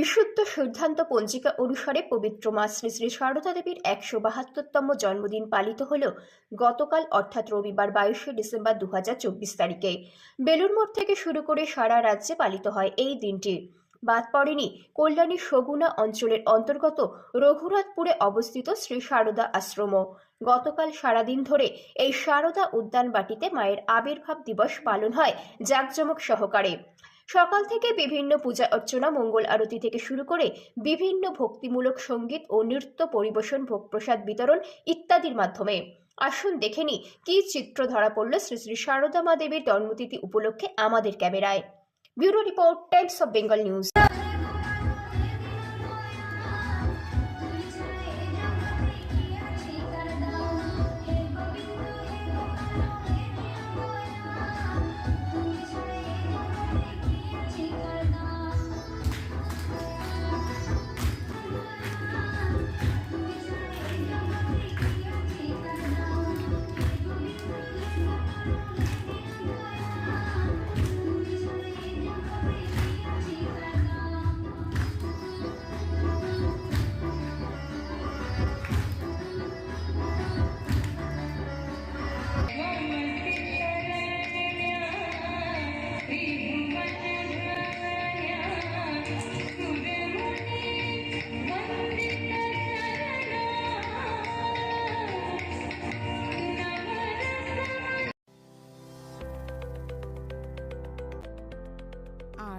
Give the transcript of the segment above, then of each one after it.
বিশুদ্ধ সিদ্ধান্ত পঞ্জিকা অনুসারে পবিত্র মা শ্রী শ্রী সারদা দেবীর একশো বাহাত্তরতম জন্মদিন পালিত হল গতকাল, অর্থাৎ রবিবার বাইশে ডিসেম্বর দু তারিখে। বেলুর মঠ থেকে শুরু করে সারা রাজ্যে পালিত হয় এই দিনটি। বাদ পড়েনি কল্যাণী সগুনা অঞ্চলের অন্তর্গত রঘুনাথপুরে অবস্থিত শ্রী সারদা আশ্রম। গতকাল সারাদিন ধরে এই সারদা উদ্যান বাটিতে মায়ের আবির্ভাব দিবস পালন হয় জাঁকজমক সহকারে। সকাল থেকে বিভিন্ন পূজা অর্চনা, মঙ্গল আরতি থেকে শুরু করে বিভিন্ন ভক্তিমূলক সংগীত ও নৃত্য পরিবেশন ভোগ প্রসাদ বিতরণ ইত্যাদির মাধ্যমে। আসুন দেখে নি কি চিত্র ধরা পড়ল শ্রী শ্রী সারদা মা দেবীর জন্মতিথি উপলক্ষে আমাদের ক্যামেরায়। Bureau report Times of Bengal News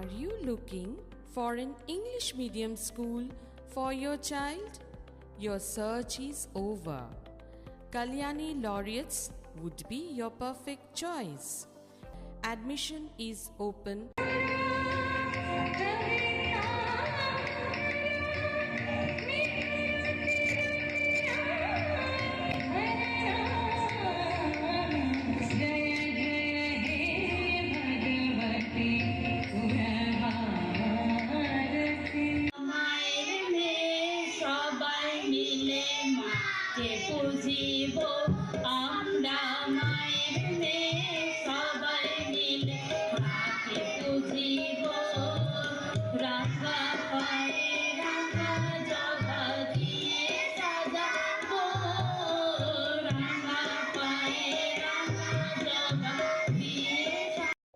Are you looking for an English medium school for your child? Your search is over. Kalyani Laureates would be your perfect choice. Admission is open.